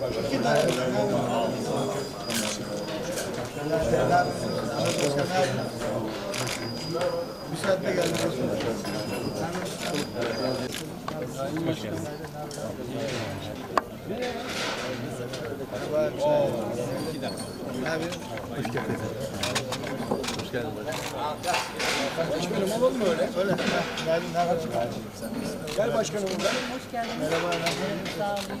Tane. Bir saatte geleceğiz. Abi. Başkanım alalım mı öyle? Öyle. Geldim. Ne var? Gel başkanım buradan. Hoş geldiniz. Merhaba. Sağ olun.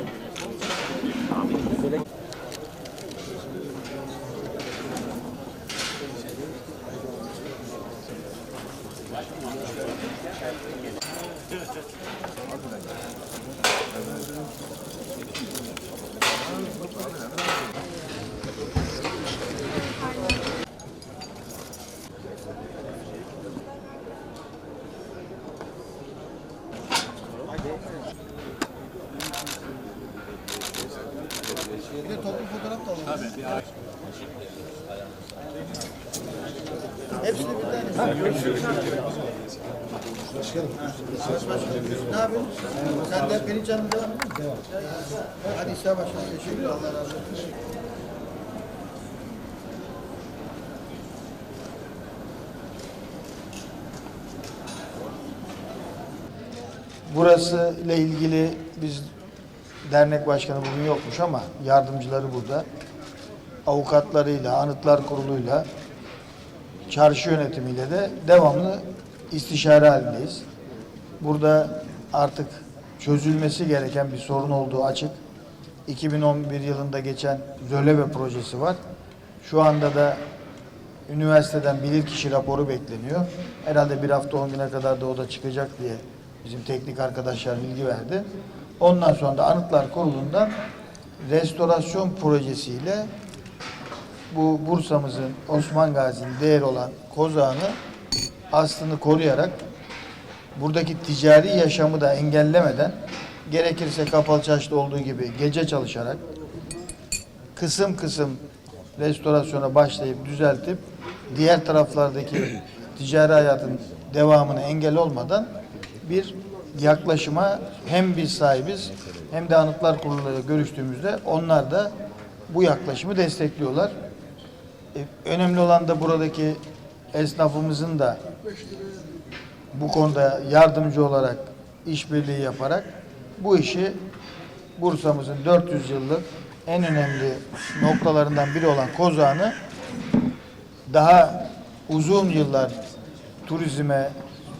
alalım. Hepsini bir tane. Ne yapıyorsun? Sen de Pelin Can'ın devam ediyor musun? Devam. Hadi İsa Başkanım. Teşekkür ederim. Allah razı olsun. Burası ile ilgili biz dernek başkanı bugün yokmuş ama yardımcıları burada. Avukatlarıyla, anıtlar kuruluyla, çarşı yönetimiyle de devamlı istişare halindeyiz. Burada artık çözülmesi gereken bir sorun olduğu açık. 2011 yılında geçen Zöleve projesi var. Şu anda da üniversiteden bilirkişi raporu bekleniyor. Herhalde bir hafta on güne kadar da o da çıkacak diye bizim teknik arkadaşlar bilgi verdi. Ondan sonra da Anıtlar Kurulu'ndan restorasyon projesiyle bu Bursa'mızın Osman Gazi'nin değer olan kozağını aslını koruyarak buradaki ticari yaşamı da engellemeden gerekirse kapalı çarşıda olduğu gibi gece çalışarak kısım kısım restorasyona başlayıp düzeltip diğer taraflardaki ticari hayatın devamına engel olmadan bir yaklaşıma hem biz sahibiz hem de Anıtlar Kurulu'yla görüştüğümüzde onlar da bu yaklaşımı destekliyorlar. E, önemli olan da buradaki esnafımızın da bu konuda yardımcı olarak işbirliği yaparak bu işi Bursa'mızın 400 yıllık en önemli noktalarından biri olan Kozağı'nı daha uzun yıllar turizme,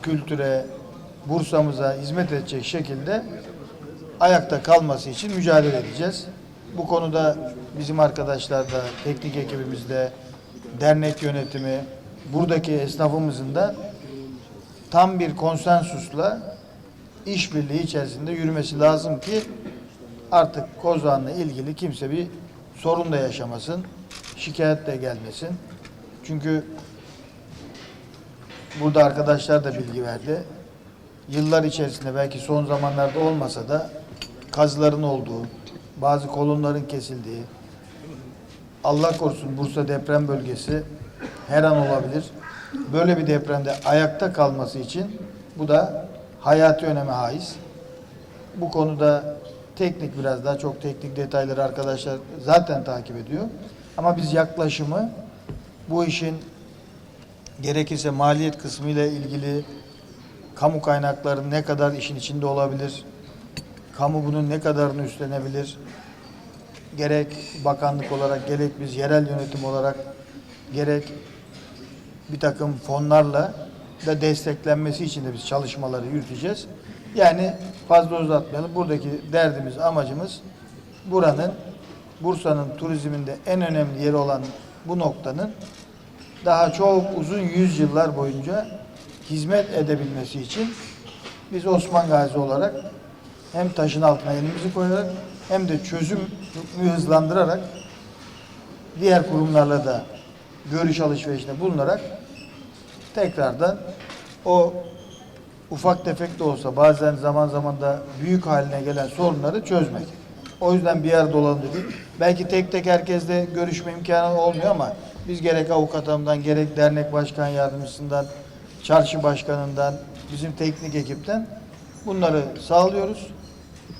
kültüre, Bursa'mıza hizmet edecek şekilde ayakta kalması için mücadele edeceğiz. Bu konuda bizim arkadaşlar da, teknik ekibimizde, dernek yönetimi, buradaki esnafımızın da tam bir konsensusla işbirliği içerisinde yürümesi lazım ki artık Kozağan'la ilgili kimse bir sorun da yaşamasın, şikayet de gelmesin. Çünkü burada arkadaşlar da bilgi verdi. Yıllar içerisinde belki son zamanlarda olmasa da kazıların olduğu, bazı kolonların kesildiği, Allah korusun Bursa deprem bölgesi her an olabilir. Böyle bir depremde ayakta kalması için bu da hayati öneme haiz. Bu konuda teknik biraz daha çok teknik detayları arkadaşlar zaten takip ediyor. Ama biz yaklaşımı bu işin gerekirse maliyet kısmı ile ilgili kamu kaynakları ne kadar işin içinde olabilir? Kamu bunun ne kadarını üstlenebilir? Gerek bakanlık olarak, gerek biz yerel yönetim olarak, gerek bir takım fonlarla da desteklenmesi için de biz çalışmaları yürüteceğiz. Yani fazla uzatmayalım. Buradaki derdimiz, amacımız buranın, Bursa'nın turizminde en önemli yeri olan bu noktanın daha çok uzun yüzyıllar boyunca hizmet edebilmesi için biz Osman Gazi olarak hem taşın altına elimizi koyarak hem de çözümü hızlandırarak diğer kurumlarla da görüş alışverişinde bulunarak tekrardan o ufak tefek de olsa bazen zaman zaman da büyük haline gelen sorunları çözmek. O yüzden bir olalım dedik. Belki tek tek herkesle görüşme imkanı olmuyor ama biz gerek avukat hanımdan gerek dernek başkan yardımcısından, çarşı başkanından, bizim teknik ekipten bunları sağlıyoruz.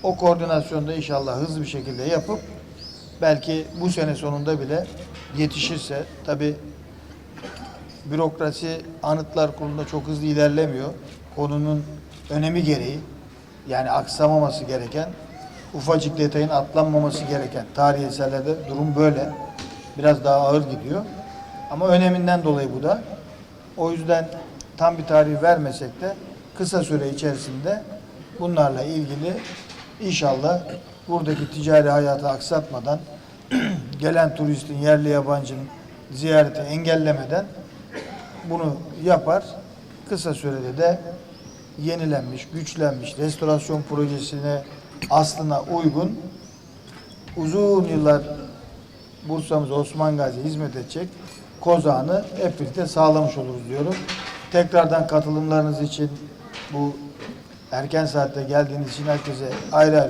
O koordinasyonda inşallah hızlı bir şekilde yapıp belki bu sene sonunda bile yetişirse tabi bürokrasi anıtlar kurulunda çok hızlı ilerlemiyor. Konunun önemi gereği yani aksamaması gereken ufacık detayın atlanmaması gereken tarihi eserlerde durum böyle. Biraz daha ağır gidiyor. Ama öneminden dolayı bu da. O yüzden tam bir tarih vermesek de kısa süre içerisinde bunlarla ilgili inşallah buradaki ticari hayatı aksatmadan gelen turistin yerli yabancının ziyareti engellemeden bunu yapar. Kısa sürede de yenilenmiş, güçlenmiş restorasyon projesine aslına uygun uzun yıllar Bursa'mız Osman Gazi hizmet edecek kozağını hep birlikte sağlamış oluruz diyorum. Tekrardan katılımlarınız için bu erken saatte geldiğiniz için herkese ayrı ayrı